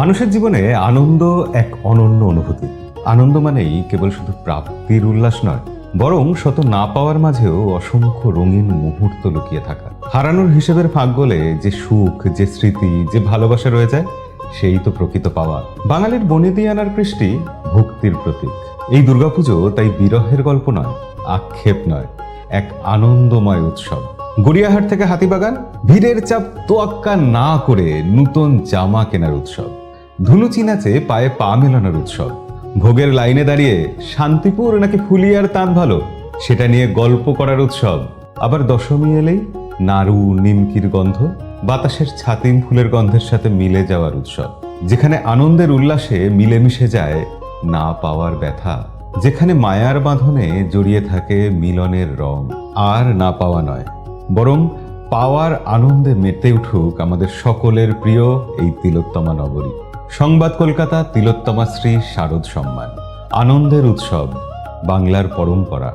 মানুষের জীবনে আনন্দ এক অনন্য অনুভূতি। আনন্দ মানেই কেবল শুধু প্রাপ্তির উল্লাস নয়, বরং শত না পাওয়ার মাঝেও অসংখ্য রঙিন মুহূর্ত লুকিয়ে থাকা। হারানোর হিসেবের ফাঁক গলে যে সুখ, যে স্মৃতি, যে ভালোবাসা রয়ে যায়, সেই তো প্রকৃত পাওয়া। বাঙালির বনেদিয়ানার কৃষ্টি ভক্তির প্রতীক। এই দুর্গাপুজো তাই বিরহের গল্প নয়, আক্ষেপ নয়, এক আনন্দময় উৎসব। গড়িয়াহাট থেকে হাতিবাগান, ভিড়ের চাপ তোয়াক্কা না করে নূতন জামা কেনার উৎসব। ধুনুচি নাচে পায়ে পা মেলানোর উৎসব। ভোগের লাইনে দাঁড়িয়ে শান্তিপুর নাকি ফুলিয়ার তাঁত ভালো, সেটা নিয়ে গল্প করার উৎসব। আবার দশমী এলেই নাড়ু, নিমকির গন্ধ, বাতাসের ছাতিম ফুলের গন্ধের সাথে মিলে যাওয়ার উৎসব। যেখানে আনন্দের উল্লাসে মিলেমিশে যায় না পাওয়ার ব্যথা, যেখানে মায়ার বাঁধনে জড়িয়ে থাকে মিলনের রং, আর না পাওয়া নয়। বরং পাওয়ার আনন্দে মেতে উঠুক আমাদের সকলের প্রিয় এই তিলোত্তমা নগরী। সংবাদ কলকাতা তিলোত্তমাশ্রী শারদ সম্মান। আনন্দের উৎসব বাংলার পরম্পরা।